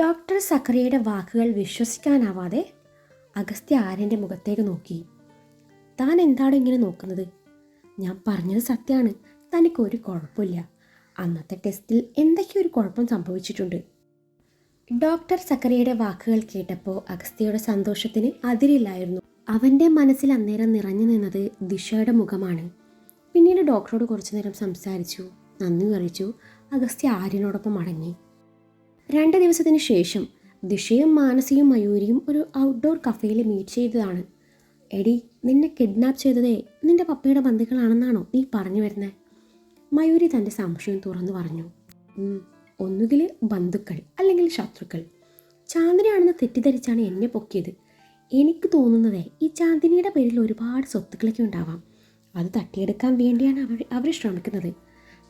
Doctor സക്കറിയയുടെ വാക്കുകൾ വിശ്വസിക്കാനാവാതെ അഗസ്ത്യ ആര്യന്റെ മുഖത്തേക്ക് നോക്കി. താൻ എന്താണ് ഇങ്ങനെ നോക്കുന്നത്? ഞാൻ പറഞ്ഞത് സത്യമാണ്. തനിക്ക് ഒരു കുഴപ്പമില്ല. അന്നത്തെ ടെസ്റ്റിൽ എന്തൊക്കെയോ ഒരു കുഴപ്പം സംഭവിച്ചിട്ടുണ്ട്? ഡോക്ടർ സക്കറിയയുടെ വാക്കുകൾ കേട്ടപ്പോൾ അഗസ്ത്യയുടെ സന്തോഷത്തിന് അതിരില്ലായിരുന്നു. അവന്റെ മനസ്സിൽ അന്നേരം നിറഞ്ഞു നിന്നത് ദിശയുടെ മുഖമാണ്. പിന്നീട് ഡോക്ടറോട് കുറച്ചു നേരം സംസാരിച്ചു. നന്ദി അറിയിച്ചു. അഗസ്ത്യ ആര്യനോടൊപ്പം മടങ്ങി രണ്ട് ദിവസത്തിന് ശേഷം ദിശയും മാനസിയും മയൂരിയും ഒരു ഔട്ട്ഡോർ കഫേയിൽ മീറ്റ് ചെയ്തതാണ്. എടി നിന്നെ കിഡ്നാപ്പ് ചെയ്തതേ നിന്റെ പപ്പയുടെ ബന്ധുക്കളാണെന്നാണോ നീ പറഞ്ഞു വരുന്നത് മയൂരി തന്റെ സംശയം തുറന്നു പറഞ്ഞു. "ഉം, ഒന്നുകിൽ ബന്ധുക്കൾ അല്ലെങ്കിൽ ശത്രുക്കൾ. ചാന്ദിനിയാണെന്ന് തെറ്റിദ്ധരിച്ചാണ് എന്നെ പൊക്കിയത്. എനിക്ക് തോന്നുന്നതേ ഈ ചാന്ദിനിയുടെ പേരിൽ ഒരുപാട് സ്വത്തുക്കളൊക്കെ ഉണ്ടാവാം. അത് തട്ടിയെടുക്കാൻ വേണ്ടിയാണ് അവർ അവർ ശ്രമിക്കുന്നത്.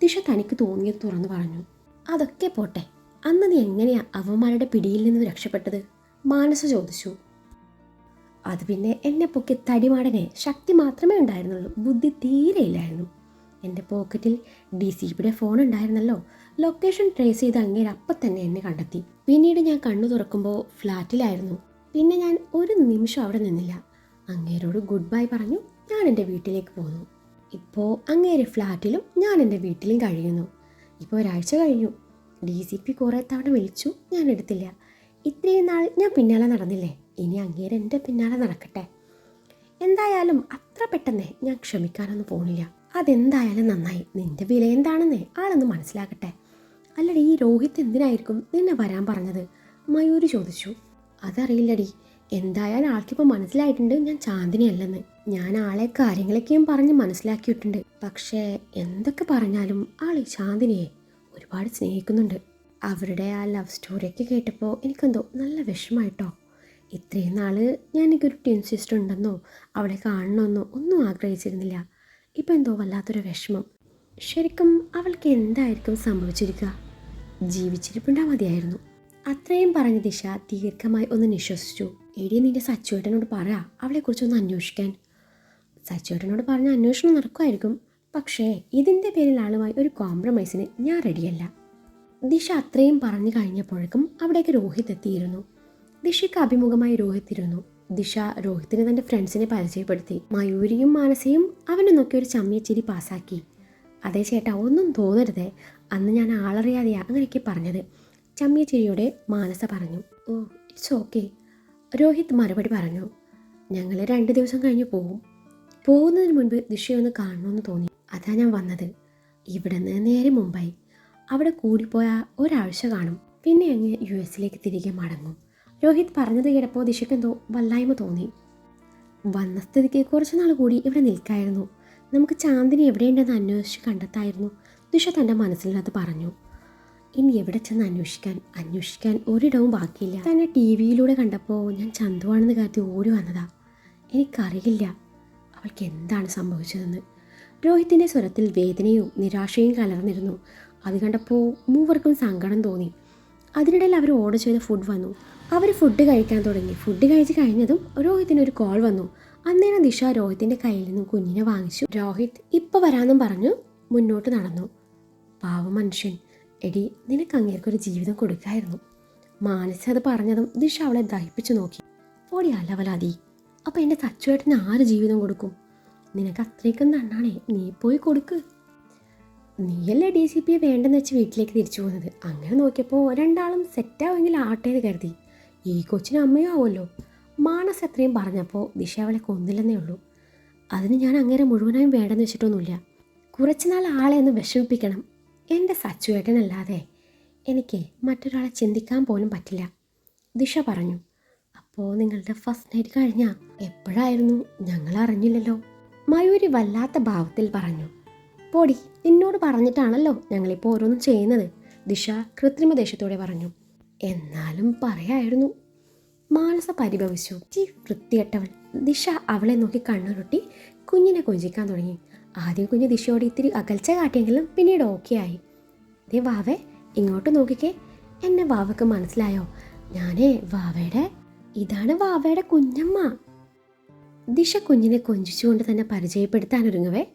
ദിശ തനിക്ക് തോന്നിയത് തുറന്നു പറഞ്ഞു. അതൊക്കെ പോട്ടെ. അന്ന് നീ എങ്ങനെയാ അവന്മാരുടെ പിടിയിൽ നിന്ന് രക്ഷപ്പെട്ടത്? മാനസ ചോദിച്ചു. അത് പിന്നെ എന്നെ പൊക്കി തടിമാടനെ ശക്തി മാത്രമേ ഉണ്ടായിരുന്നുള്ളൂ. ബുദ്ധി തീരെ ഇല്ലായിരുന്നു. എന്റെ പോക്കറ്റിൽ ഡി സി പിയുടെ ഫോൺ ഉണ്ടായിരുന്നല്ലോ. ലൊക്കേഷൻ ട്രേസ് ചെയ്ത് അങ്ങേര് അപ്പം തന്നെ എന്നെ കണ്ടെത്തി. പിന്നീട് ഞാൻ കണ്ണു തുറക്കുമ്പോൾ ഫ്ലാറ്റിലായിരുന്നു. പിന്നെ ഞാൻ ഒരു നിമിഷം അവിടെ നിന്നില്ല. അങ്ങേരോട് ഗുഡ് ബൈ പറഞ്ഞു ഞാൻ എന്റെ വീട്ടിലേക്ക് പോന്നു. ഇപ്പോൾ അങ്ങേരെ ഫ്ലാറ്റിലും ഞാൻ എന്റെ വീട്ടിലും കഴിയുന്നു. ഇപ്പോൾ ഒരാഴ്ച കഴിഞ്ഞു. ഡി സി പി കുറേ തവണ വിളിച്ചു ഞാൻ എടുത്തില്ല. ഇത്രയും നാൾ ഞാൻ പിന്നാലെ നടന്നില്ലേ? ഇനി അങ്ങേരെ എന്റെ പിന്നാലെ നടക്കട്ടെ. എന്തായാലും അത്ര പെട്ടെന്ന് ഞാൻ ക്ഷമിക്കാനൊന്നും പോണില്ല. അതെന്തായാലും നന്നായി. നിന്റെ വില എന്താണെന്ന് ആളൊന്ന് മനസ്സിലാക്കട്ടെ. അല്ലടി ഈ രോഹിത് എന്തിനായിരിക്കും നിന്നെ വരാൻ പറഞ്ഞത്? മയൂര് ചോദിച്ചു. അതറിയില്ലടി. എന്തായാലും ആൾക്കിപ്പോൾ മനസ്സിലായിട്ടുണ്ട് ഞാൻ ചാന്ദിനിയല്ലെന്ന്. ഞാൻ ആളെ കാര്യങ്ങളൊക്കെയും പറഞ്ഞ് മനസ്സിലാക്കിയിട്ടുണ്ട്. പക്ഷേ എന്തൊക്കെ പറഞ്ഞാലും ആൾ ചാന്ദിനിയെ ഒരുപാട് സ്നേഹിക്കുന്നുണ്ട്. അവരുടെ ആ ലവ് സ്റ്റോറിയൊക്കെ കേട്ടപ്പോൾ എനിക്കെന്തോ നല്ല വിഷമായിട്ടോ. ഇത്രയും നാൾ ഞാൻ എനിക്കൊരു ടിൻ സിസ്റ്റർ ഉണ്ടെന്നോ അവളെ കാണണമെന്നോ ഒന്നും ആഗ്രഹിച്ചിരുന്നില്ല. ഇപ്പം എന്തോ വല്ലാത്തൊരു വിഷമം. ശരിക്കും അവൾക്ക് എന്തായിരിക്കും സംഭവിച്ചിരിക്കുക ജീവിച്ചിരിപ്പുണ്ടാ മതിയായിരുന്നു. അത്രയും പറഞ്ഞ ദിശ ദീർഘമായി ഒന്ന് നിശ്വസിച്ചു. എടി നിന്റെ സച്ചുവേട്ടനോട് പറ അവളെക്കുറിച്ചൊന്ന് അന്വേഷിക്കാൻ. സച്ചുവേട്ടനോട് പറഞ്ഞ അന്വേഷണം നടക്കുമായിരിക്കും. പക്ഷേ ഇതിന്റെ പേരിൽ ആളുമായി ഒരു കോംപ്രമൈസിന് ഞാൻ റെഡിയല്ല ദിശ അത്രയും പറഞ്ഞു കഴിഞ്ഞപ്പോഴേക്കും അവിടേക്ക് രോഹിത് എത്തിയിരുന്നു. ദിശയ്ക്ക് അഭിമുഖമായി രോഹിത് ഇരുന്നു ദിശ രോഹിത്തിന് തന്റെ ഫ്രണ്ട്സിനെ പരിചയപ്പെടുത്തി. മയൂരിയും മാനസയും അവനെ നോക്കി ഒരു ചമ്മിയച്ചിരി പാസാക്കി അതേ ചേട്ടാ ഒന്നും തോന്നരുതേ. അന്ന് ഞാൻ ആളറിയാതെയാ അങ്ങനെയൊക്കെ പറഞ്ഞത്. ചമ്മിയച്ചിരിയോടെ മാനസ പറഞ്ഞു. ഓ ഇറ്റ്സ് ഓക്കെ രോഹിത് മറുപടി പറഞ്ഞു. ഞങ്ങൾ രണ്ട് ദിവസം കഴിഞ്ഞ് പോകും പോകുന്നതിന് മുൻപ് ദിശയൊന്ന് കാണണമെന്ന് തോന്നി. അതാ ഞാൻ വന്നത്. ഇവിടെ നിന്ന് നേരെ മുംബൈ. അവിടെ കൂടിപ്പോയ ഒരാഴ്ച കാണും. പിന്നെ അങ്ങ് യു എസിലേക്ക് തിരികെ മടങ്ങും. രോഹിത് പറഞ്ഞത് കേട്ടപ്പോൾ ദിശയ്ക്ക് എന്തോ വല്ലായ്മ തോന്നി. വന്ന സ്ഥിതിക്ക് കുറച്ച് നാൾ കൂടി ഇവിടെ നിൽക്കായിരുന്നു. നമുക്ക് ചാന്ദിനി എവിടെയുണ്ടെന്ന് അന്വേഷിച്ച് കണ്ടെത്തായിരുന്നു. ദിശ തന്റെ മനസ്സിലത് പറഞ്ഞു. ഇനി എവിടെ ചെന്ന് അന്വേഷിക്കാൻ? അന്വേഷിക്കാൻ ഒരിടവും ബാക്കിയില്ല. തന്നെ ടി വിയിലൂടെ കണ്ടപ്പോൾ ഞാൻ ചന്തുവാണെന്ന് കരുതി ഓടി വന്നതാ. എനിക്കറിയില്ല. അവൾക്ക് എന്താണ് സംഭവിച്ചതെന്ന്. രോഹിത്തിന്റെ സ്വരത്തിൽ വേദനയും നിരാശയും കലർന്നിരുന്നു. അത് കണ്ടപ്പോൾ മൂവർക്കും സങ്കടം തോന്നി. അതിനിടയിൽ അവർ ഓർഡർ ചെയ്ത ഫുഡ് വന്നു. അവർ ഫുഡ് കഴിക്കാൻ തുടങ്ങി. ഫുഡ് കഴിച്ച് കഴിഞ്ഞതും രോഹിത്തിന് ഒരു കോൾ വന്നു. അന്നേരം ദിശ രോഹിത്തിന്റെ കയ്യിൽ നിന്നും കുഞ്ഞിനെ വാങ്ങിച്ചു. രോഹിത് ഇപ്പോൾ വരാമെന്നും പറഞ്ഞു മുന്നോട്ട് നടന്നു. പാവ മനുഷ്യൻ. എടി നിനക്ക് അങ്ങേർക്കൊരു ജീവിതം കൊടുക്കായിരുന്നു. മാനസ അത് പറഞ്ഞതും ദിശ അവളെ ദഹിപ്പിച്ചു നോക്കി. ഓടി അലവലാതി. അപ്പം എന്റെ തച്ചുവേട്ടന് ആര് ജീവിതം കൊടുക്കും? നിനക്ക് അത്രയ്ക്കും നന്നാണേ. നീ പോയി കൊടുക്ക്. നീയല്ലേ ഡി സി പിയെ വേണ്ടെന്ന് വെച്ച് വീട്ടിലേക്ക് തിരിച്ചു പോകുന്നത്. അങ്ങനെ നോക്കിയപ്പോൾ രണ്ടാളും സെറ്റാവെങ്കിൽ ആട്ടേന്ന് കരുതി. ഈ കൊച്ചിന് അമ്മയും ആവുമല്ലോ. മാനസ് എത്രയും പറഞ്ഞപ്പോൾ ദിശ അവളെ കൊന്നില്ലെന്നേ ഉള്ളൂ. അതിന് ഞാൻ അങ്ങനെ മുഴുവനായും വേണ്ടെന്ന് വെച്ചിട്ടൊന്നുമില്ല. കുറച്ചുനാൾ ആളെ ഒന്ന് വിഷമിപ്പിക്കണം. എന്റെ സച്ചുവേട്ടനല്ലാതെ എനിക്ക് മറ്റൊരാളെ ചിന്തിക്കാൻ പോലും പറ്റില്ല. ദിശ പറഞ്ഞു. അപ്പോൾ നിങ്ങളുടെ ഫസ്റ്റ് നൈറ്റ് കഴിഞ്ഞാൽ എപ്പോഴായിരുന്നു? ഞങ്ങൾ അറിഞ്ഞില്ലല്ലോ. മയൂരി വല്ലാത്ത ഭാവത്തിൽ പറഞ്ഞു പൊടി നിന്നോട് പറഞ്ഞിട്ടാണല്ലോ ഞങ്ങളിപ്പോൾ ഓരോന്നും ചെയ്യുന്നത് ദിശ കൃത്രിമ ദേഷ്യത്തോടെ പറഞ്ഞു. എന്നാലും പറയായിരുന്നു. മാനസ പരിഭവിച്ചു. ചീ വൃത്തിയട്ടവൾ ദിശ അവളെ നോക്കി കണ്ണുരുട്ടി കുഞ്ഞിനെ കൊഞ്ചിക്കാൻ തുടങ്ങി. ആദ്യം കുഞ്ഞ് ദിശയോട് ഇത്തിരി അകൽച്ച കാട്ടിയെങ്കിലും പിന്നീട് ഓക്കെ ആയി. ദേ വാവേ ഇങ്ങോട്ട് നോക്കിക്കേ. എന്നെ വാവക്ക് മനസ്സിലായോ? ഞാനേ വാവയുടെ ഇതാണ് വാവയുടെ കുഞ്ഞമ്മ. ദിശ കുഞ്ഞിനെ കൊഞ്ചിച്ചുകൊണ്ട് തന്നെ പരിചയപ്പെടുത്താൻ ഒരുങ്ങവേ.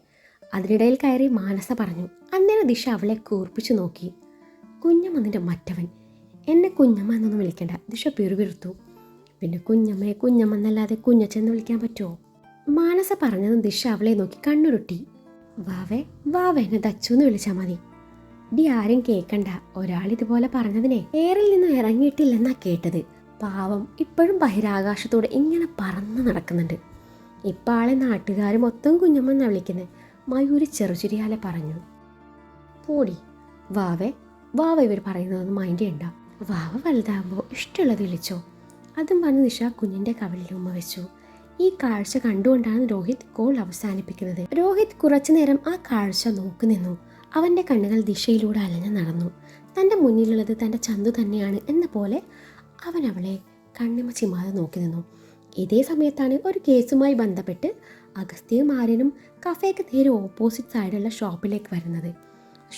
അതിനിടയിൽ കയറി മാനസ പറഞ്ഞു അന്നേരം ദിശ അവളെ കൂർപ്പിച്ചു നോക്കി. കുഞ്ഞമ്മ മറ്റവൻ. എന്നെ കുഞ്ഞമ്മ എന്നൊന്നും വിളിക്കണ്ട. ദിശ പിറുപിറുത്തു പിന്നെ കുഞ്ഞമ്മയെ കുഞ്ഞമ്മ എന്നല്ലാതെ കുഞ്ഞച്ചെന്ന് വിളിക്കാൻ പറ്റുമോ മാനസ പറഞ്ഞതും ദിശ അവളെ നോക്കി കണ്ണുരുട്ടി വാവേ വാവേ എന്നെ ദച്ചു എന്ന് വിളിച്ചാൽ മതി. ഡി ആരും കേൾക്കണ്ട ഒരാൾ ഇതുപോലെ പറഞ്ഞതിനെ എയറിൽ നിന്നും ഇറങ്ങിയിട്ടില്ലെന്നാ കേട്ടത്. പാവം ഇപ്പോഴും ബഹിരാകാശത്തോടെ ഇങ്ങനെ പറന്ന് നടക്കുന്നുണ്ട്. ഇപ്പം ആളെ നാട്ടുകാർ മൊത്തം കുഞ്ഞമ്മന്നാ വിളിക്കുന്നത് മയൂരി ചെറുചുരിയാലെ പറഞ്ഞു. പോടി വാവേ വാവ ഇവർ പറയുന്നതൊന്നും മൈൻഡ് ചെയ്യണ്ട. വാവ വലുതാകുമ്പോൾ ഇഷ്ടമുള്ളത് വിളിച്ചോ. അതും പറഞ്ഞ് നിഷ കുഞ്ഞിന്റെ കവളിൽ ഉമ്മ വെച്ചു. ഈ കാഴ്ച കണ്ടുകൊണ്ടാണ് രോഹിത് കോൾ അവസാനിപ്പിക്കുന്നത്. രോഹിത് കുറച്ചു നേരം ആ കാഴ്ച നോക്കി നിന്നു. അവന്റെ കണ്ണുകൾ ദിശയിലൂടെ അലഞ്ഞു നടന്നു. തന്റെ മുന്നിലുള്ളത് തന്റെ ചന്തു തന്നെയാണ് എന്ന പോലെ അവൻ അവളെ കണ്ണിമ ചിമാതെ നോക്കി നിന്നു. ഇതേ സമയത്താണ് ഒരു കേസുമായി ബന്ധപ്പെട്ട് അഗസ്ത്യയും ആര്യനും കഫേക്ക് നേരെ ഓപ്പോസിറ്റ് സൈഡുള്ള ഷോപ്പിലേക്ക് വരുന്നത്.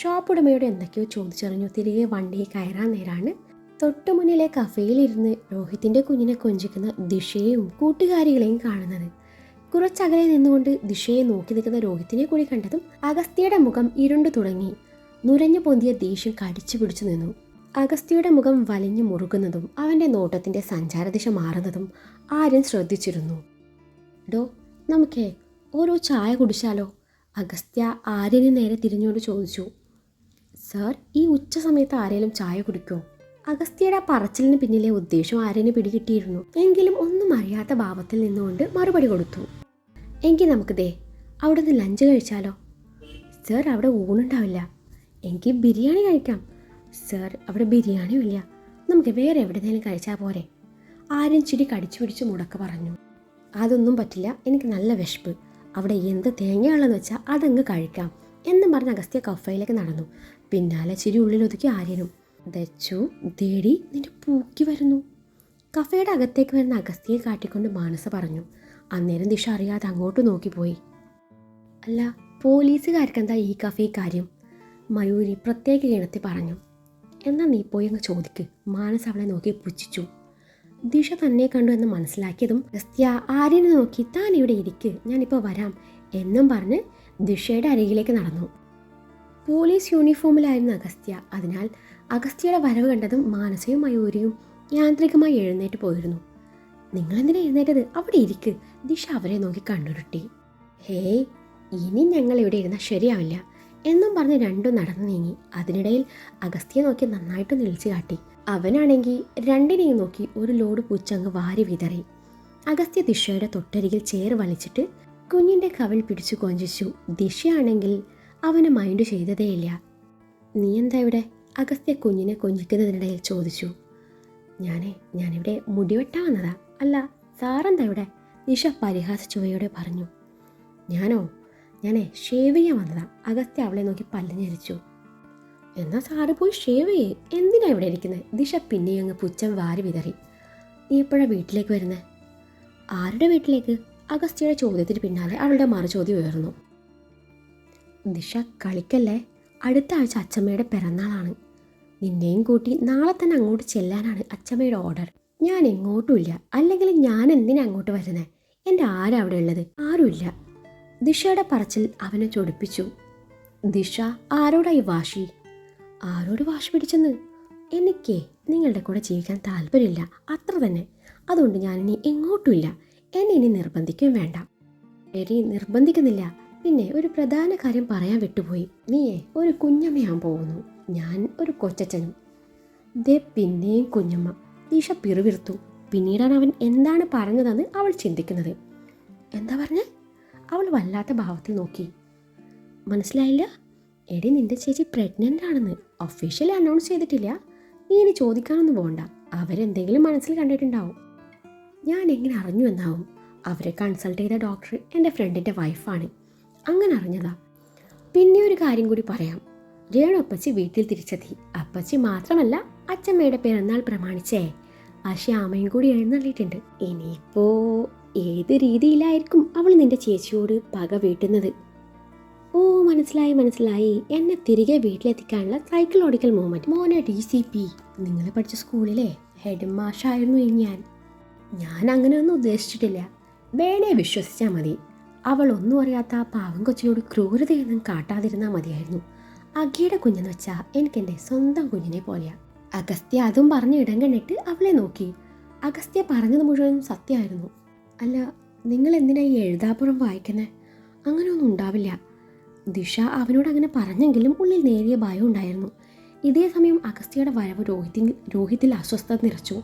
ഷോപ്പ് ഉടമയോട് എന്തൊക്കെയോ ചോദിച്ചറിഞ്ഞു. തിരികെ വണ്ടി കയറാൻ നേരാണ്. തൊട്ടു മുന്നിലെ കഫേയിലിരുന്ന് രോഹിത്തിന്റെ കുഞ്ഞിനെ കൊഞ്ചിക്കുന്ന ദിശയെയും കൂട്ടുകാരികളെയും കാണുന്നത്. കുറച്ചകലെ നിന്നുകൊണ്ട് ദിശയെ നോക്കി നിൽക്കുന്ന രോഹിത്തിനെ കൂടി കണ്ടതും അഗസ്ത്യയുടെ മുഖം ഇരുണ്ടു തുടങ്ങി. നുരഞ്ഞു പൊന്തിയ ദേഷ്യം കടിച്ചു പിടിച്ചു നിന്നു. അഗസ്ത്യയുടെ മുഖം വലിഞ്ഞു മുറുകുന്നതും അവന്റെ നോട്ടത്തിന്റെ സഞ്ചാരദിശ മാറുന്നതും ആര്യൻ ശ്രദ്ധിച്ചിരുന്നു. ഡോ നമുക്കേ ഓരോ ചായ കുടിച്ചാലോ? അഗസ്ത്യ ആര്യനെ നേരെ തിരിഞ്ഞുകൊണ്ട് ചോദിച്ചു. സർ ഈ ഉച്ച സമയത്ത് ആരെങ്കിലും ചായ കുടിക്കോ? അഗസ്ത്യയുടെ പറച്ചിലിന് പിന്നിലെ ഉദ്ദേശം ആര്യന് പിടികിട്ടിയിരുന്നു. എങ്കിലും ഒന്നും അറിയാത്ത ഭാവത്തിൽ നിന്നുകൊണ്ട് മറുപടി കൊടുത്തു. എങ്കിൽ നമുക്ക് ദേ അവിടെ നിന്ന് ലഞ്ച് കഴിച്ചാലോ? സർ അവിടെ ഊണുണ്ടാവില്ല എനിക്ക് ബിരിയാണി കഴിക്കാം. സർ അവിടെ ബിരിയാണിയും ഇല്ല നമുക്ക് വേറെ എവിടെയെങ്കിലും കഴിച്ചാൽ പോരെ? ആര്യൻ ചിരി കടിച്ചു പിടിച്ച് മുടക്ക പറഞ്ഞു. അതൊന്നും പറ്റില്ല എനിക്ക് നല്ല വിശപ്പ്. അവിടെ എന്ത് തേങ്ങയുള്ളതെന്ന് വെച്ചാൽ അതങ്ങ് കഴിക്കാം എന്നും പറഞ്ഞ് അഗസ്ത്യ കഫയിലേക്ക് നടന്നു. പിന്നാലെ ചിരി ഉള്ളിലൊതുക്കി ആര്യനും. ദച്ചു ദേടി നിന്റെ പൂക്കി വരുന്നു. കഫയുടെ അകത്തേക്ക് വരുന്ന അഗസ്ത്യയെ കാട്ടിക്കൊണ്ട് മാനസ പറഞ്ഞു. അന്നേരം ദിശ അറിയാതെ അങ്ങോട്ട് നോക്കിപ്പോയി അല്ല പോലീസുകാർക്ക് എന്താ ഈ കഫേ കാര്യം? മയൂരി പ്രത്യേക ഗണത്തിൽ പറഞ്ഞു. എന്നാൽ നീ പോയി അങ്ങ് ചോദിക്ക്. മാനസ് അവളെ നോക്കി പുച്ഛിച്ചു. ദിശ തന്നെ കണ്ടു എന്ന് മനസ്സിലാക്കിയതും അഗസ്ത്യ ആര്യനെ നോക്കി താൻ ഇവിടെ ഇരിക്ക് ഞാനിപ്പോൾ വരാം എന്നും പറഞ്ഞ് ദിഷയുടെ അരികിലേക്ക് നടന്നു. പോലീസ് യൂണിഫോമിലായിരുന്നു അഗസ്ത്യ അതിനാൽ അഗസ്ത്യയുടെ വരവ് കണ്ടതും മാനസയും മയൂരിയും യാന്ത്രികമായി എഴുന്നേറ്റ് പോയിരുന്നു. നിങ്ങളെന്തിനാ എഴുന്നേറ്റത്? അവിടെ ഇരിക്ക് ദിഷ അവരെ നോക്കി കണ്ണുരുട്ടി. ഹേയ് ഇനി ഞങ്ങൾ ഇവിടെ ഇരുന്നാൽ ശരിയാവില്ല എന്നും പറഞ്ഞ് രണ്ടും നടന്നു നീങ്ങി. അതിനിടയിൽ അഗസ്ത്യ നോക്കി നന്നായിട്ട് നിളിച്ചു കാട്ടി. അവനാണെങ്കിൽ രണ്ടിനെയും നോക്കി ഒരു ലോഡ് പൂച്ചങ്ങ് വാരി വിതറി. അഗസ്ത്യ ദിശയുടെ തൊട്ടരികിൽ ചേർ വലിച്ചിട്ട് കുഞ്ഞിന്റെ കവിൾ പിടിച്ചു കൊഞ്ചിച്ചു. ദിശയാണെങ്കിൽ അവന് മൈൻഡ് ചെയ്തതേയില്ല നീ എന്താ ഇവിടെ? അഗസ്ത്യ കുഞ്ഞിനെ കൊഞ്ചിക്കുന്നതിനിടയിൽ ചോദിച്ചു. ഞാനേ ഞാനിവിടെ മുടിവെട്ടാ വന്നതാ. അല്ല സാറെന്താ ഇവിടെ? നിഷ പരിഹാസ ചുവയോടെ പറഞ്ഞു. ഞാനോ? ഞാനേ ഷേവ് ചെയ്യാൻ വന്നതാ. അഗസ്ത്യ അവളെ നോക്കി പല്ല് ഞെരിച്ചു എന്നാ സാറ് പോയി ഷേവ് ചെയ്യേ. എന്തിനാ ഇവിടെ ഇരിക്കുന്നത് ദിശ പിന്നെയും അങ്ങ് പുച്ഛം വാരി വിതറി. നീ എപ്പോഴാ വീട്ടിലേക്ക് വരുന്നത് ആരുടെ വീട്ടിലേക്ക്? അഗസ്ത്യയുടെ ചോദ്യത്തിന് പിന്നാലെ അവളുടെ മറുചോദ്യം ഉയർന്നു. ദിശ കളിക്കല്ലേ? അടുത്ത ആഴ്ച അച്ചമ്മയുടെ പിറന്നാളാണ്. നിന്നെയും കൂട്ടി നാളെ തന്നെ അങ്ങോട്ട് ചെല്ലാനാണ് അച്ചമ്മയുടെ ഓർഡർ ഞാൻ എങ്ങോട്ടുമില്ല. അല്ലെങ്കിൽ ഞാൻ എന്തിനാ അങ്ങോട്ട് വരുന്നത് എന്റെ ആരാ അവിടെ ഉള്ളത്? ആരുമില്ല. ദിശയുടെ പറച്ചിൽ അവനെ ചൊടിപ്പിച്ചു. ദിശ ആരോടായി വാശി? ആരോട് വാശി പിടിച്ചെന്ന്? എനിക്കേ നിങ്ങളുടെ കൂടെ ജീവിക്കാൻ താല്പര്യമില്ല. അത്ര തന്നെ. അതുകൊണ്ട് ഇനി എങ്ങോട്ടുമില്ല. എന്നെ ഇനി നിർബന്ധിക്കുകയും വേണ്ട. എരി നിർബന്ധിക്കുന്നില്ല. പിന്നെ ഒരു പ്രധാന കാര്യം പറയാൻ വിട്ടുപോയി. നീയെ ഒരു കുഞ്ഞമ്മയാൻ പോകുന്നു. ഞാൻ ഒരു കൊച്ചച്ഛനും. ദേ പിന്നെയും കുഞ്ഞമ്മ. ദീഷ പിറുവിർത്തു പിന്നീടാണ് അവൻ എന്താണ് പറഞ്ഞതെന്ന് അവൾ ചിന്തിക്കുന്നത്. എന്താ പറഞ്ഞേ? അവൾ വല്ലാത്ത ഭാവത്തിൽ നോക്കി. മനസ്സിലായില്ല? എടി നിന്റെ ചേച്ചി പ്രഗ്നന്റ് ആണെന്ന് ഒഫീഷ്യലി അനൗൺസ് ചെയ്തിട്ടില്ല. നീ ഇനി ചോദിക്കാനൊന്നും പോകണ്ട അവരെന്തെങ്കിലും മനസ്സിൽ കണ്ടിട്ടുണ്ടാവും. ഞാൻ എങ്ങനെ അറിഞ്ഞു എന്നാവും? അവരെ കൺസൾട്ട് ചെയ്ത ഡോക്ടർ എന്റെ ഫ്രണ്ടിന്റെ വൈഫാണ് അങ്ങനെ അറിഞ്ഞതാ. പിന്നെ ഒരു കാര്യം കൂടി പറയാം. രേണു അപ്പച്ചി വീട്ടിൽ തിരിച്ചെത്തി. അപ്പച്ചി മാത്രമല്ല അച്ഛമ്മയുടെ പിറന്നാൾ പ്രമാണിച്ചേ. ആ ശ്യാമയും കൂടി എഴുന്നള്ളിയിട്ടുണ്ട്. ഇനിയിപ്പോ ഏത് രീതിയിലായിരിക്കും അവൾ നിന്റെ ചേച്ചിയോട് പക വീട്ടുന്നത്? ഓ മനസ്സിലായി മനസ്സിലായി. എന്നെ തിരികെ വീട്ടിലെത്തിക്കാനുള്ള സൈക്കിൾ ഓടിക്കൽ മൂവ്മെന്റ് മോനെ ഡി സി പി നിങ്ങൾ പഠിച്ച സ്കൂളിലെ ഹെഡ് മാഷായിരുന്നു ഞാൻ. ഞാൻ അങ്ങനെയൊന്നും ഉദ്ദേശിച്ചിട്ടില്ല. വേണേ വിശ്വസിച്ചാൽ മതി. അവൾ ഒന്നും അറിയാത്ത ആ പാവം കൊച്ചിനോട് ക്രൂരതയൊന്നും കാട്ടാതിരുന്നാൽ മതിയായിരുന്നു. അഖിയുടെ കുഞ്ഞെന്ന് വെച്ചാൽ എനിക്ക് എന്റെ സ്വന്തം കുഞ്ഞിനെ പോലെയാണ് അഗസ്ത്യ അതും പറഞ്ഞ് ഇടം കണ്ടിട്ട് അവളെ നോക്കി. അഗസ്ത്യ പറഞ്ഞത് മുഴുവൻ സത്യമായിരുന്നു. അല്ല നിങ്ങൾ എന്തിനാ ഈ എഴുതാപ്പുറം വായിക്കുന്നത് അങ്ങനെയൊന്നും ഉണ്ടാവില്ല. ദിശ അവനോട് അങ്ങനെ പറഞ്ഞെങ്കിലും ഉള്ളിൽ നേരിയ ഭയം ഉണ്ടായിരുന്നു. ഇതേ സമയം അഗസ്ത്യയുടെ വരവ് രോഹിത്തിൽ രോഹിത്തിൽ അസ്വസ്ഥത നിറച്ചു.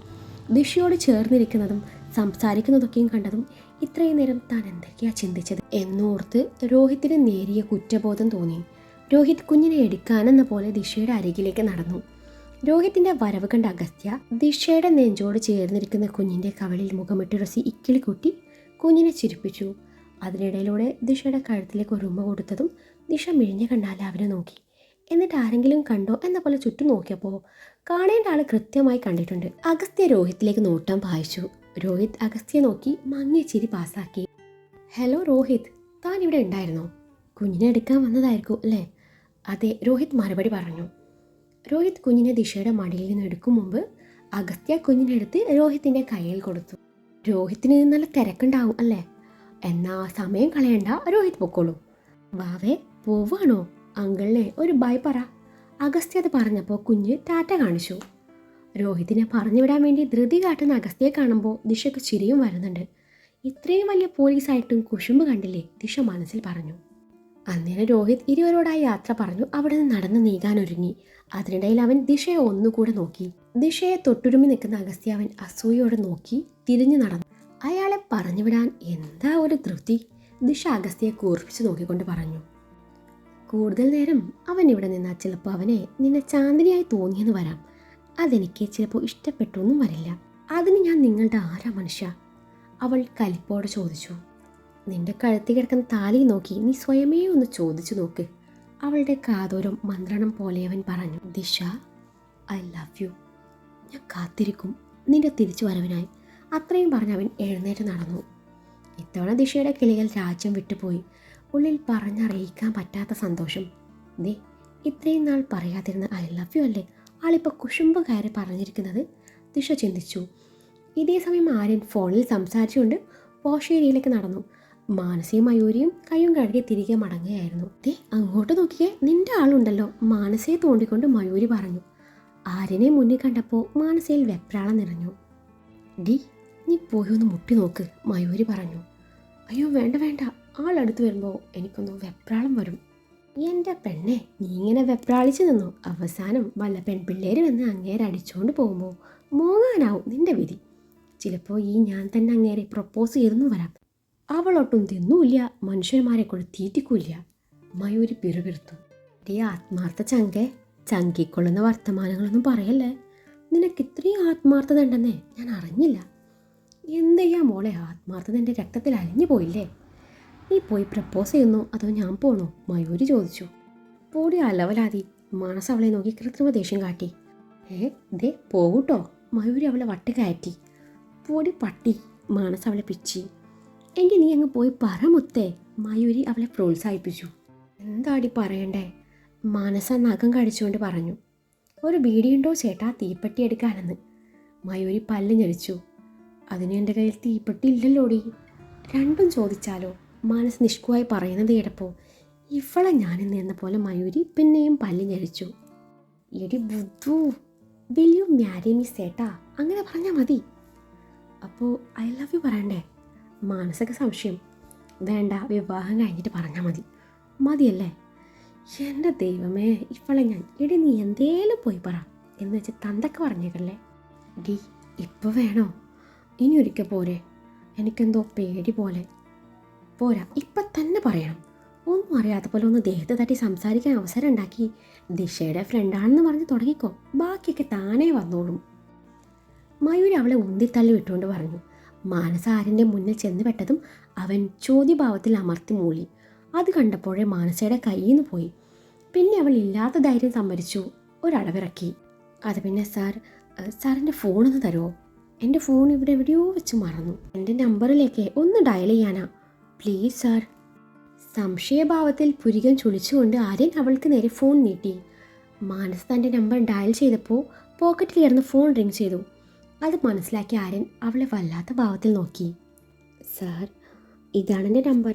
ദിഷയോട് ചേർന്നിരിക്കുന്നതും സംസാരിക്കുന്നതൊക്കെയും കണ്ടതും ഇത്രയും നേരം താൻ എന്തൊക്കെയാ ചിന്തിച്ചത് എന്നോർത്ത് രോഹിത്തിന് നേരിയ കുറ്റബോധം തോന്നി. രോഹിത് കുഞ്ഞിനെ എടുക്കാനെന്ന പോലെ ദിഷയുടെ അരികിലേക്ക് നടന്നു. രോഹിത്തിന്റെ വരവ് കണ്ട അഗസ്ത്യ ദിഷയുടെ നെഞ്ചോട് ചേർന്നിരിക്കുന്ന കുഞ്ഞിന്റെ കവളിൽ മുഖമിട്ടുരസി ഇക്കിളി കുട്ടി കുഞ്ഞിനെ ചിരിപ്പിച്ചു. അതിനിടയിലൂടെ ദിഷയുടെ കഴുത്തിലേക്ക് ഒരു ഉമ്മ കൊടുത്തതും ദിശ മിഴിഞ്ഞ കണ്ണാലെ അവനെ നോക്കി. എന്നിട്ട് ആരെങ്കിലും കണ്ടോ എന്ന പോലെ ചുറ്റും നോക്കിയപ്പോൾ കാണേണ്ട ആൾ കൃത്യമായി കണ്ടിട്ടുണ്ട്. അഗസ്ത്യ രോഹിത്തിലേക്ക് നോട്ടം പായിച്ചു. രോഹിത് അഗസ്ത്യയെ നോക്കി മങ്ങിയ ചിരി പാസാക്കി ഹലോ രോഹിത് താൻ ഇവിടെ ഉണ്ടായിരുന്നോ? കുഞ്ഞിനെ എടുക്കാൻ വന്നതായിരിക്കും അല്ലേ? അതെ രോഹിത് മറുപടി പറഞ്ഞു. രോഹിത് കുഞ്ഞിനെ ദിശയുടെ മടിയിൽ നിന്ന് എടുക്കും മുമ്പ് അഗസ്ത്യ കുഞ്ഞിനെ എടുത്ത് രോഹിത്തിന്റെ കയ്യിൽ കൊടുത്തു. രോഹിത്തിന് നല്ല തിരക്കുണ്ടാവും അല്ലേ? എന്നാ സമയം കളയണ്ട രോഹിത് പൊക്കോളൂ. വാവേ പോവാണോ? അങ്കിളിനെ ഒരു ബൈ പറ. അഗസ്ത്യ അത് പറഞ്ഞപ്പോൾ കുഞ്ഞ് ടാറ്റ കാണിച്ചു. രോഹിതിനെ പറഞ്ഞുവിടാൻ വേണ്ടി ധൃതി കാട്ടുന്ന അഗസ്ത്യയെ കാണുമ്പോൾ ദിശയ്ക്ക് ചിരിയും വരുന്നുണ്ട്. ഇത്രയും വലിയ പോലീസായിട്ടും കുശുമ്പ് കണ്ടില്ലേ? ദിശ മനസ്സിൽ പറഞ്ഞു. അന്നേരം രോഹിത് ഇരുവരോടായി യാത്ര പറഞ്ഞു അവിടെ നിന്ന് നടന്ന് നീങ്ങാനൊരുങ്ങി അതിനിടയിൽ അവൻ ദിശയെ ഒന്നുകൂടെ നോക്കി. ദിശയെ തൊട്ടുരുമി നിൽക്കുന്ന അഗസ്ത്യ അവൻ അസൂയോടെ നോക്കി തിരിഞ്ഞു നടന്നു. അയാളെ പറഞ്ഞുവിടാൻ എന്താ ഒരു ധൃതി? ദിശ അഗസ്ത്യയെ കൂർപ്പിച്ച് നോക്കിക്കൊണ്ട് പറഞ്ഞു. കൂടുതൽ നേരം അവൻ ഇവിടെ നിന്നാൽ ചിലപ്പോൾ അവനെ നിന്നെ ചാന്ദിനിയായി തോന്നിയെന്ന് വരാം. അതെനിക്ക് ചിലപ്പോൾ ഇഷ്ടപ്പെട്ടു എന്നും വരില്ല. അതിന് ഞാൻ നിങ്ങളുടെ ആരാ മനുഷ്യ? അവൾ കലിപ്പോടെ ചോദിച്ചു. നിന്റെ കഴുത്തി കിടക്കുന്ന താലി നോക്കി നീ സ്വയമേ ഒന്ന് ചോദിച്ചു നോക്ക്. അവളുടെ കാതോരം മന്ത്രണം പോലെ അവൻ പറഞ്ഞു. ദിശ ഐ ലവ് യു. ഞാൻ കാത്തിരിക്കും. നിന്റെ തിരിച്ചു വരവിനായി. അത്രയും അവൻ എഴുന്നേറ്റ് നടന്നു. ഇത്തവണ ദിശയുടെ കിളികൾ രാജ്യം വിട്ടുപോയി. ഉള്ളിൽ പറഞ്ഞറിയിക്കാൻ പറ്റാത്ത സന്തോഷം. ദേ ഇത്രയും നാൾ പറയാതിരുന്ന ഐ ലവ് യു അല്ലേ? ആളിപ്പോൾ കുശുമ്പ് കയറി പറഞ്ഞിരിക്കുന്നത്? ദിശ ചിന്തിച്ചു. ഇതേ സമയം ആര്യൻ ഫോണിൽ സംസാരിച്ചുകൊണ്ട് പോഷേരിയിലേക്ക് നടന്നു. മാനസയും മയൂരിയും കയ്യും കഴുകി തിരികെ മടങ്ങുകയായിരുന്നു. ദേ അങ്ങോട്ട് നോക്കിയേ നിന്റെ ആളുണ്ടല്ലോ മാനസയെ തോണ്ടിക്കൊണ്ട് മയൂരി പറഞ്ഞു. ആര്യനെ മുന്നിൽ കണ്ടപ്പോൾ മാനസയിൽ വെപ്രാളം നിറഞ്ഞു. ഡി നീ പോയി ഒന്ന് മുട്ടി നോക്ക് മയൂരി പറഞ്ഞു. അയ്യോ വേണ്ട വേണ്ട ആളടുത്ത് വരുമ്പോൾ എനിക്കൊന്ന് വെപ്രാളം വരും. എന്റെ പെണ്ണെ നീ ഇങ്ങനെ വെപ്രാളിച്ച് നിന്നു? അവസാനം വല്ല പെൺപിള്ളേർ വന്ന് അങ്ങേരെ അടിച്ചുകൊണ്ട് പോകുമ്പോൾ മോങ്ങാനാവും നിന്റെ വിധി. ചിലപ്പോൾ ഈ ഞാൻ തന്നെ അങ്ങേരെ പ്രപ്പോസ് ചെയ്തെന്നും വരാം. അവളൊട്ടും തിന്നൂല്ല മനുഷ്യന്മാരെ കൂടെ തീറ്റിക്കൂല്ല. മയൂരി പിറുപിറുത്തു. ഈ ആത്മാർത്ഥ ചങ്കെ ചങ്കിക്കൊള്ളുന്ന വർത്തമാനങ്ങളൊന്നും പറയല്ലേ? നിനക്ക് ഇത്രയും ആത്മാർത്ഥത ഉണ്ടെന്നേ ഞാൻ അറിഞ്ഞില്ല. എന്തെയ്യാ മോളെ ആത്മാർത്ഥത എന്റെ രക്തത്തിൽ അലിഞ്ഞു പോയില്ലേ? നീ പോയി പ്രപ്പോസ് ചെയ്യുന്നു? അതോ ഞാൻ പോണോ? മയൂരി ചോദിച്ചു. പോടി അലവലാതി. മാനസ് അവളെ നോക്കി കൃത്രിമ ദേഷ്യം കാട്ടി. ഏ ദേ പോകൂട്ടോ. മയൂരി അവളെ വട്ട് കയറ്റി. പോടി പട്ടി. മാനസ് അവളെ പിച്ചി. എങ്കിൽ നീ അങ്ങ് പോയി പറ മുത്തേ. മയൂരി അവളെ പ്രോത്സാഹിപ്പിച്ചു. എന്താടി പറയണ്ടേ? മാനസ നഖം കടിച്ചുകൊണ്ട് പറഞ്ഞു. ഒരു ബീഡിയുണ്ടോ ചേട്ടാ? തീപ്പെട്ടി എടുക്കാനെന്ന്. മയൂരി പല്ല് ഞെരിച്ചു. അതിന് എന്റെ കയ്യിൽ തീപ്പെട്ടി ഇല്ലല്ലോടി. രണ്ടും ചോദിച്ചാലോ? മാനസ് നിഷ്കുവായി പറയുന്നത് കേട്ടപ്പോൾ ഇവളെ ഞാനിന്ന് എന്ന പോലെ മയൂരി പിന്നെയും പല്ല് ഞരിച്ചു. എടി ബുദ്ധു വിൽ യു സേട്ടാ അങ്ങനെ പറഞ്ഞാൽ മതി. അപ്പോൾ ഐ ലവ് യു പറയണ്ടേ? മാനസിക സംശയം. വേണ്ട വിവാഹം കഴിഞ്ഞിട്ട് പറഞ്ഞാൽ മതി. മതിയല്ലേ? എന്റെ ദൈവമേ ഇവളെ ഞാൻ എടി നീ എന്തേലും പോയി പറ എന്ന് വെച്ച് തന്തൊക്കെ പറഞ്ഞേക്കല്ലേ? ഡി ഇപ്പോൾ വേണോ? ഇനി ഒരിക്കൽ പോരെ. എനിക്കെന്തോ പേടി പോലെ. പോരാ ഇപ്പം തന്നെ പറയണം. ഒന്നും അറിയാത്ത പോലെ ഒന്ന് ദേഹത്ത് തട്ടി സംസാരിക്കാൻ അവസരം ഉണ്ടാക്കി. ദിശയുടെ ഫ്രണ്ടാണെന്ന് പറഞ്ഞ് തുടങ്ങിക്കോ. ബാക്കിയൊക്കെ താനേ വന്നോളും. മയൂരി അവളെ ഉന്തിത്തള്ളി വിട്ടുകൊണ്ട് പറഞ്ഞു. മാനസ ആര്യന്റെ മുന്നിൽ ചെന്ന് പെട്ടതും അവൻ ചോദ്യഭാവത്തിൽ അമർത്തി മൂളി. അത് കണ്ടപ്പോഴേ മാനസയുടെ കയ്യിൽ നിന്ന് പോയി. പിന്നെ അവൾ ഇല്ലാത്ത ധൈര്യം സംഭരിച്ചു. ഒരടവിറക്കി. അത് പിന്നെ സാർ സാറിന്റെ ഫോണൊന്ന് തരുമോ എന്റെ ഫോൺ ഇവിടെ എവിടെയോ വെച്ച് മറന്നു. എന്റെ നമ്പറിലേക്ക് ഒന്ന് ഡയൽ ചെയ്യാനാ. പ്ലീസ് സാർ സംശയഭാവത്തിൽ പുരികം ചുളിച്ചുകൊണ്ട് ആര്യൻ അവൾക്ക് നേരെ ഫോൺ നീട്ടി. മാനസ് തന്റെ നമ്പർ ഡയൽ ചെയ്തപ്പോൾ പോക്കറ്റിൽ കിടന്ന് ഫോൺ റിങ് ചെയ്തു. അത് മനസ്സിലാക്കി ആര്യൻ അവളെ വല്ലാത്ത ഭാവത്തിൽ നോക്കി. സാർ ഇതാണ് എന്റെ നമ്പർ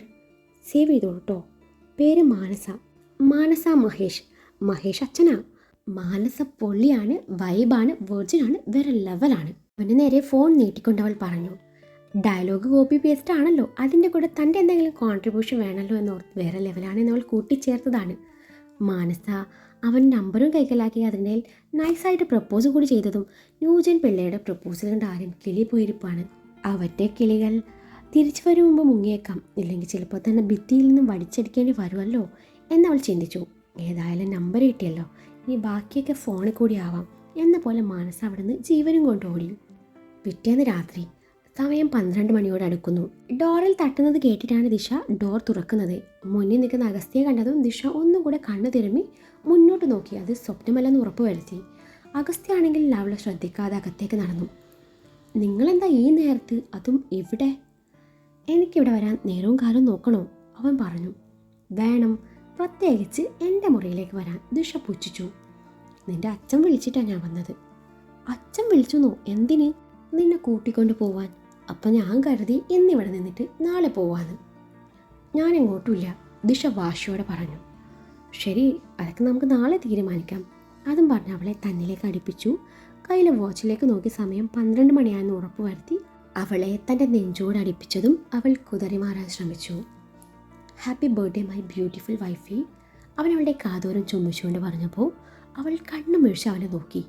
സേവ് ചെയ്തോളൂ കേട്ടോ പേര് മാനസ. മാനസ മഹേഷ്. മഹേഷ് അച്ഛനാ. മാനസ പൊള്ളിയാണ് വൈബാണ് വെർജിനാണ് വേറെ ലെവലാണ് അവന് നേരെ ഫോൺ നീട്ടിക്കൊണ്ട് അവൾ പറഞ്ഞു. ഡയലോഗ് കോപ്പി പേസ്റ്റ് ആണല്ലോ. അതിന്റെ കൂടെ തന്റെ എന്തെങ്കിലും കോൺട്രിബ്യൂഷൻ വേണമല്ലോ എന്ന് ഓർത്ത് വേറെ ലെവലാണ് എന്നവൾ കൂട്ടിച്ചേർത്തതാണ്. മാനസ അവൻ നമ്പറും കൈക്കലാക്കി അതിന്റെ നൈസായിട്ട് പ്രപ്പോസ് കൂടി ചെയ്തതും ന്യൂജൻ പിള്ളയുടെ പ്രപ്പോസൽ കണ്ട് ആരും കിളി പോയിരിപ്പാണ്. അവന്റെ കിളികൾ തിരിച്ചു വരും മുമ്പ് മുങ്ങിയേക്കാം. ഇല്ലെങ്കിൽ ചിലപ്പോൾ തന്നെ ഭിത്തിയിൽ നിന്നും വടിച്ചടിക്കേണ്ടി വരുമല്ലോ എന്നവൾ ചിന്തിച്ചു. ഏതായാലും നമ്പർ കിട്ടിയല്ലോ. ഇനി ബാക്കിയൊക്കെ ഫോണിൽ കൂടി ആവാം. എന്ന പോലെ മാനസ അവിടുന്ന് ജീവനും കൊണ്ട് ഓടി. പിറ്റേന്ന് രാത്രി സമയം പന്ത്രണ്ട് മണിയോട് അടുക്കുന്നു. ഡോറിൽ തട്ടുന്നത് കേട്ടിട്ടാണ് ദിശ ഡോർ തുറക്കുന്നത്. മുന്നിൽ നിൽക്കുന്ന അഗസ്ത്യയെ കണ്ടതും ദിശ ഒന്നും കൂടെ കണ്ണു തിരുമ്മി മുന്നോട്ട് നോക്കി. അത് സ്വപ്നമല്ലെന്ന് ഉറപ്പുവരുത്തി അഗസ്ത്യാണെങ്കിൽ അവളെ ശ്രദ്ധിക്കാതെ അകത്തേക്ക് നടന്നു. നിങ്ങളെന്താ ഈ നേരത്ത്? അതും ഇവിടെ? എനിക്കിവിടെ വരാൻ നേരവും കാലവും നോക്കണോ? അവൻ പറഞ്ഞു. വേണം. പ്രത്യേകിച്ച് എന്റെ മുറിയിലേക്ക് വരാൻ. ദിശ പുച്ഛിച്ചു. നിന്റെ അച്ഛൻ വിളിച്ചിട്ടാണ് ഞാൻ വന്നത്. അച്ഛൻ വിളിച്ചുന്നോ? എന്തിന്? നിന്നെ കൂട്ടിക്കൊണ്ട് പോവാൻ. അപ്പം ഞാൻ കരുതി ഇന്നിവിടെ നിന്നിട്ട് നാളെ പോവാന്ന്. ഞാൻ എങ്ങോട്ടുമില്ല ദിശ വാശിയോടെ പറഞ്ഞു. ശരി അതൊക്കെ നമുക്ക് നാളെ തീരുമാനിക്കാം. അതും പറഞ്ഞ് അവളെ തന്നിലേക്ക് അടുപ്പിച്ചു. കയ്യിലെ വാച്ചിലേക്ക് നോക്കി സമയം പന്ത്രണ്ട് മണിയാണെന്ന് ഉറപ്പ് വരുത്തി അവളെ തന്റെ നെഞ്ചോട് അടുപ്പിച്ചതും അവൾ കുതറി മാറാൻ ശ്രമിച്ചു. Happy birthday my beautiful wifey അവൻ അവളുടെ കാതോരം ചുമ്മിച്ചുകൊണ്ട് പറഞ്ഞപ്പോൾ അവൾ കണ്ണു മിഴിച്ച് അവനെ നോക്കി.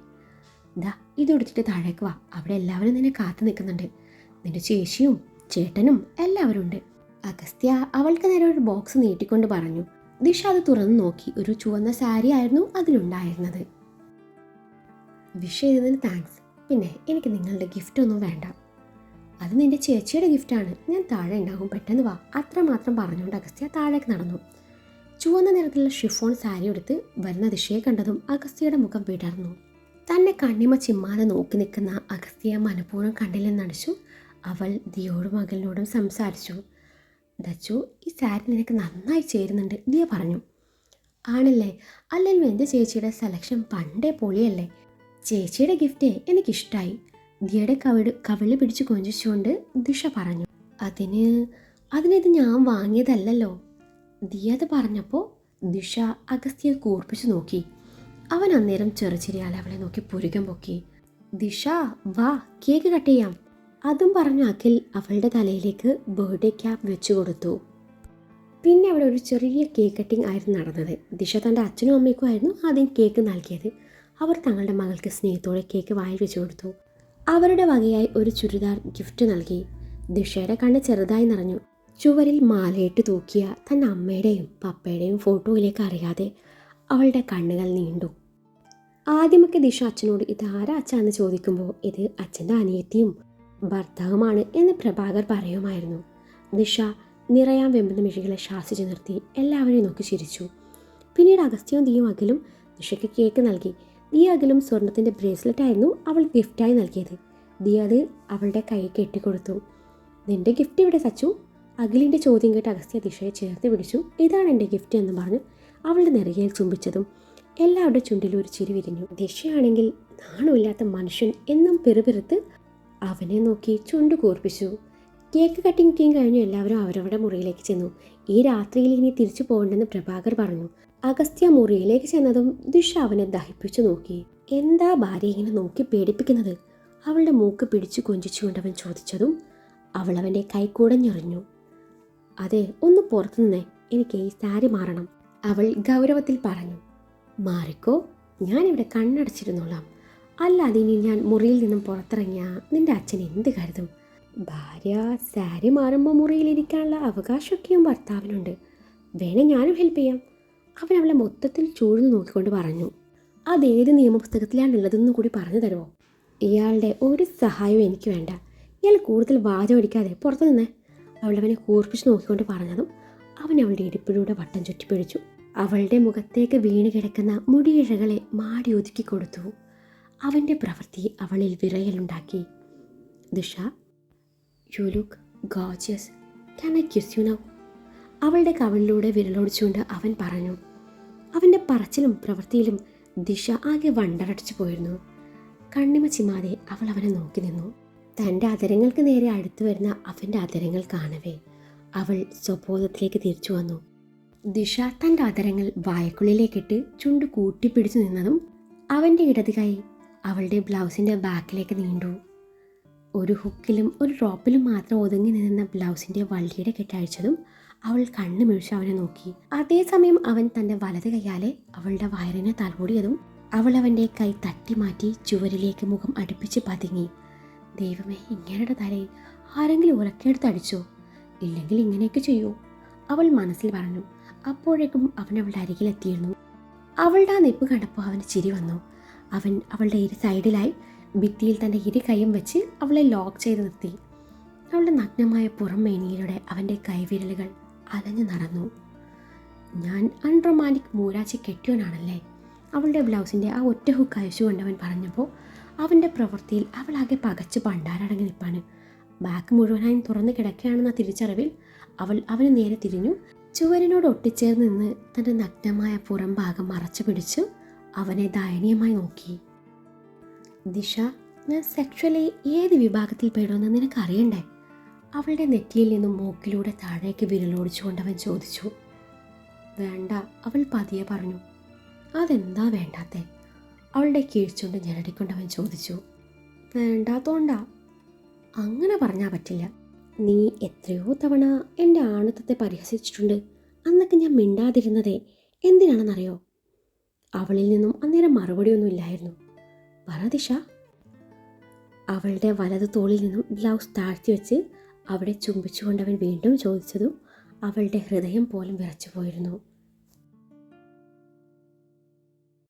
ദാ ഇതെടുത്തിട്ട് താഴേക്ക് വാ. അവിടെ എല്ലാവരും നിന്നെ കാത്തു നിൽക്കുന്നുണ്ട്. നിന്റെ ചേച്ചിയും ചേട്ടനും എല്ലാവരും ഉണ്ട് അഗസ്ത്യ അവൾക്ക് നേരെ ഒരു ബോക്സ് നീട്ടിക്കൊണ്ട് പറഞ്ഞു ദിശ അത് തുറന്നു നോക്കി. ഒരു ചുവന്ന സാരി ആയിരുന്നു അതിലുണ്ടായിരുന്നത്. വിഷ ചെയ്തതിന് താങ്ക്സ് പിന്നെ എനിക്ക് നിങ്ങളുടെ ഗിഫ്റ്റ് ഒന്നും വേണ്ട. അത് നിന്റെ ചേച്ചിയുടെ ഗിഫ്റ്റാണ് ഞാൻ താഴെ ഉണ്ടാകും. പെട്ടെന്ന് വാ. അത്രമാത്രം പറഞ്ഞുകൊണ്ട് അഗസ്ത്യ താഴേക്ക് നടന്നു. ചുവന്ന നിറത്തിലുള്ള ഷിഫോൺ സാരി എടുത്ത് വരുന്ന ദിശയെ കണ്ടതും അഗസ്ത്യയുടെ മുഖം വിടർന്നു. തന്നെ കണ്ണിമ ചിമ്മാതെ നോക്കി നിൽക്കുന്ന അഗസ്ത്യ മനഃപൂർവം കണ്ടില്ലെന്നടിച്ചു അവൾ ദിയോടും മകളിനോടും സംസാരിച്ചു. ദച്ചു ഈ സാരി നിനക്ക് നന്നായി ചേരുന്നുണ്ട് ദിയ പറഞ്ഞു. ആണല്ലേ? അല്ലെങ്കിൽ എന്റെ ചേച്ചിയുടെ സെലക്ഷൻ പണ്ടേ പൊളിയല്ലേ? ചേച്ചിയുടെ ഗിഫ്റ്റ് എനിക്കിഷ്ടായി ദിയയുടെ കവിട് കവിളി പിടിച്ച് കൊഞ്ചിച്ചുകൊണ്ട് ദിഷ പറഞ്ഞു. അതിന് അതിനിത് ഞാൻ വാങ്ങിയതല്ലല്ലോ ദിയ അത് പറഞ്ഞപ്പോൾ ദിഷ അഗസ്ത്യെ കൂർപ്പിച്ച് നോക്കി. അവൻ അന്നേരം ചെറുചിരിയാൽ അവളെ നോക്കി പുരുകം പൊക്കി. ദിഷ വാ കേക്ക് കട്ട് ചെയ്യാം അതും പറഞ്ഞു അഖിൽ അവളുടെ തലയിലേക്ക് ബർത്ത്ഡേ ക്യാപ് വെച്ചു കൊടുത്തു. പിന്നെ അവിടെ ഒരു ചെറിയ കേക്ക് കട്ടിംഗ് ആയിരുന്നു നടന്നത്. ദിശ തന്റെ അച്ഛനും അമ്മയ്ക്കും ആയിരുന്നു ആദ്യം കേക്ക് നൽകിയത്. അവർ തങ്ങളുടെ മകൾക്ക് സ്നേഹത്തോടെ കേക്ക് വായിൽ വെച്ചു കൊടുത്തു. അവരുടെ വകയായി ഒരു ചുരിദാർ ഗിഫ്റ്റ് നൽകി. ദിഷയുടെ കണ്ണ് ചെറുതായി നിറഞ്ഞു. ചുവരിൽ മാലയിട്ട് തൂക്കിയ തന്റെ അമ്മയുടെയും പപ്പയുടെയും ഫോട്ടോയിലേക്ക് അറിയാതെ അവളുടെ കണ്ണുകൾ നീണ്ടു. ആദ്യമൊക്കെ ദിശ അച്ഛനോട് ഇത് ആരാ അച്ഛാന്ന് ചോദിക്കുമ്പോൾ ഇത് അച്ഛന്റെ അനിയത്തിയും ഭർത്താവുമാണ് എന്ന് പ്രഭാകർ പറയുമായിരുന്നു. നിഷ നിറയാൻ വെമ്പുന്ന മിഴികളെ ശാസിച്ചു നിർത്തി എല്ലാവരെയും നോക്കി ചിരിച്ചു. പിന്നീട് അഗസ്ത്യവും ദിയും അഖിലും നിഷയ്ക്ക് കേക്ക് നൽകി. ദിയ അഖിലും സ്വർണത്തിന്റെ ബ്രേസ്ലെറ്റ് ആയിരുന്നു അവൾ ഗിഫ്റ്റായി നൽകിയത്. ദിയ അത് അവളുടെ കൈ കെട്ടിക്കൊടുത്തു. നിന്റെ ഗിഫ്റ്റ് ഇവിടെ സച്ചു? അഖിലിന്റെ ചോദ്യം കേട്ട് അഗസ്ത്യ ദിശയെ ചേർത്ത് പിടിച്ചു. ഇതാണ് എന്റെ ഗിഫ്റ്റ് എന്ന് പറഞ്ഞ് അവളുടെ നിറകയിൽ ചുംബിച്ചതും എല്ലാവരുടെ ചുണ്ടിലും ഒരു ചിരി വിരിഞ്ഞു. ദിശയാണെങ്കിൽ നാണമില്ലാത്ത മനുഷ്യൻ എന്നും പെറുപിറുത്ത് അവനെ നോക്കി ചുണ്ടു കൂർപ്പിച്ചു. കേക്ക് കട്ടിംഗ് ടീം കഴിഞ്ഞു എല്ലാവരും അവരവരുടെ മുറിയിലേക്ക് ചെന്നു. ഈ രാത്രിയിൽ ഇനി തിരിച്ചു പോകണ്ടെന്ന് പ്രഭാകർ പറഞ്ഞു. അഗസ്ത്യ മുറിയിലേക്ക് ചെന്നതും ദിഷ അവനെ ദഹിപ്പിച്ചു നോക്കി. എന്താ ഭാര്യ ഇങ്ങനെ നോക്കി പേടിപ്പിക്കുന്നത്? അവളുടെ മൂക്ക് പിടിച്ചു കൊഞ്ചിച്ചുകൊണ്ട് അവൻ ചോദിച്ചതും അവൾ അവന്റെ കൈക്കൂടഞ്ഞെറിഞ്ഞു അതെ ഒന്ന് പുറത്തു നിന്നേ. എനിക്ക് ഈ സാരി മാറണം. അവൾ ഗൗരവത്തിൽ പറഞ്ഞു. മാറിക്കോ. ഞാനിവിടെ കണ്ണടച്ചിരുന്നോളാം. അല്ലാതെ ഇനി ഞാൻ മുറിയിൽ നിന്നും പുറത്തിറങ്ങിയ? നിന്റെ അച്ഛൻ എന്ത് കരുതും? ഭാര്യ സാരി മാറുമ്പോൾ മുറിയിലിരിക്കാനുള്ള അവകാശമൊക്കെയും ഭർത്താവിനുണ്ട്. വേണേ ഞാനും ഹെൽപ്പ് ചെയ്യാം. അവൻ അവളെ മൊത്തത്തിൽ ചൂഴ്ന്നു നോക്കിക്കൊണ്ട് പറഞ്ഞു. അതേത് നിയമപുസ്തകത്തിലാണുള്ളതെന്നും കൂടി പറഞ്ഞു തരുമോ? ഇയാളുടെ ഒരു സഹായവും എനിക്ക് വേണ്ട. ഇയാൾ കൂടുതൽ വാചമടിക്കാതെ പുറത്തു നിന്ന് അവളവനെ കൂർപ്പിച്ച് നോക്കിക്കൊണ്ട് പറഞ്ഞതും അവൻ അവളുടെ ഇടുപ്പിലൂടെ വട്ടം ചുറ്റിപ്പിടിച്ചു. അവളുടെ മുഖത്തേക്ക് വീണ് കിടക്കുന്ന മുടിയിഴകളെ മാടി ഒതുക്കി കൊടുത്തു. അവന്റെ പ്രവൃത്തി അവളിൽ വിറയലുണ്ടാക്കി. Disha you look gorgeous can I kiss you now അവളുടെ കവളിലൂടെ വിരലോടിച്ചുകൊണ്ട് അവൻ പറഞ്ഞു. അവന്റെ പറച്ചിലും പ്രവൃത്തിയിലും ദിശ ആകെ വണ്ടറടിച്ചു പോയിരുന്നു. കണ്ണിമ ചിമാതെ അവൾ അവനെ നോക്കി നിന്നു. തന്റെ അതരങ്ങൾക്ക് നേരെ അടുത്തു വരുന്ന അവന്റെ അതരങ്ങൾ കാണവേ. അവൾ സ്വബോധത്തിലേക്ക് തിരിച്ചു വന്നു. ദിശ തന്റെ അതരങ്ങൾ വായക്കുള്ളിലേക്കിട്ട് ചുണ്ട് കൂട്ടിപ്പിടിച്ചു നിന്നതും അവന്റെ ഇടത് കൈ അവളുടെ ബ്ലൗസിന്റെ ബാക്കിലേക്ക് നീണ്ടു. ഒരു ഹുക്കിലും ഒരു ഡ്രോപ്പിലും മാത്രം ഒതുങ്ങി നിന്ന ബ്ലൗസിന്റെ വള്ളിയുടെ കെട്ടഴിച്ചതും അവൾ കണ്ണു മിഴിച്ച് അവനെ നോക്കി. അതേസമയം അവൻ തന്റെ വലത് കൈയാലെ അവളുടെ വയറിനെ തലോടിയതും അവൾ അവന്റെ കൈ തട്ടി മാറ്റി ചുവരിലേക്ക് മുഖം അടുപ്പിച്ച് പതുങ്ങി. ദൈവമേ ഇങ്ങനെയുടെ തലയിൽ ആരെങ്കിലും ഉറക്കെടുത്ത് അടിച്ചോ? ഇല്ലെങ്കിൽ ഇങ്ങനെയൊക്കെ ചെയ്യൂ? അവൾ മനസ്സിൽ പറഞ്ഞു. അപ്പോഴേക്കും അവൻ അവളുടെ അരികിലെത്തിയിരുന്നു. അവളുടെ ആ നിപ്പ് കണ്ടപ്പോൾ അവന് ചിരി വന്നു. അവൻ അവളുടെ ഇരു സൈഡിലായി ഭിത്തിയിൽ തന്റെ ഇരു കൈയും വെച്ച് അവളെ ലോക്ക് ചെയ്ത് നിർത്തി. അവളുടെ നഗ്നമായ പുറം മേനിയിലൂടെ അവന്റെ കൈവിരലുകൾ അലഞ്ഞു നടന്നു. ഞാൻ അൺറൊമാന്റിക് മൂരാച്ചി കെട്ടിയോനാണല്ലേ? അവളുടെ ബ്ലൗസിന്റെ ആ ഒറ്റ ഹുക്ക് അയച്ചു കൊണ്ടവൻ പറഞ്ഞപ്പോൾ അവന്റെ പ്രവൃത്തിയിൽ അവളാകെ പകച്ച് പണ്ടാരടങ്ങി നിൽപ്പാണ് ബാക്ക് മുഴുവനായും തുറന്നു കിടക്കുകയാണെന്ന തിരിച്ചറിവിൽ അവൾ അവന് നേരെ തിരിഞ്ഞു ചുവരിനോട് ഒട്ടിച്ചേർന്ന് നിന്ന് തന്റെ നഗ്നമായ പുറം ഭാഗം മറച്ചു പിടിച്ചു അവനെ ദയനീയമായി നോക്കി. ദിശ ഞാൻ സെക്ഷലി ഏത് വിഭാഗത്തിൽ പെടുമെന്ന് നിനക്ക് അറിയണ്ടേ അവളുടെ നെറ്റിയിൽ നിന്നും മൂക്കിലൂടെ താഴേക്ക് വിരലോടിച്ചുകൊണ്ട് അവൻ ചോദിച്ചു. വേണ്ട അവൾ പതിയെ പറഞ്ഞു. അതെന്താ വേണ്ടാത്തെ? അവളുടെ കീഴ്ച്ചുകൊണ്ട് ഞെരടിക്കൊണ്ടവൻ ചോദിച്ചു. വേണ്ടാത്തോണ്ട. അങ്ങനെ പറഞ്ഞാൽ പറ്റില്ല. നീ എത്രയോ തവണ എന്റെ ആണത്തത്തെ പരിഹസിച്ചിട്ടുണ്ട്. അന്നൊക്കെ ഞാൻ മിണ്ടാതിരുന്നതേ. എന്തിനാണെന്നറിയോ? അവളിൽ നിന്നും അന്നേരം മറുപടിയൊന്നും ഇല്ലായിരുന്നു. പറ അവളുടെ വലത് തോളിൽ നിന്നും ബ്ലൗസ് താഴ്ത്തി വെച്ച് അവിടെ ചുംബിച്ചുകൊണ്ടവൻ വീണ്ടും ചോദിച്ചതും അവളുടെ ഹൃദയം പോലും വിറച്ചു പോയിരുന്നു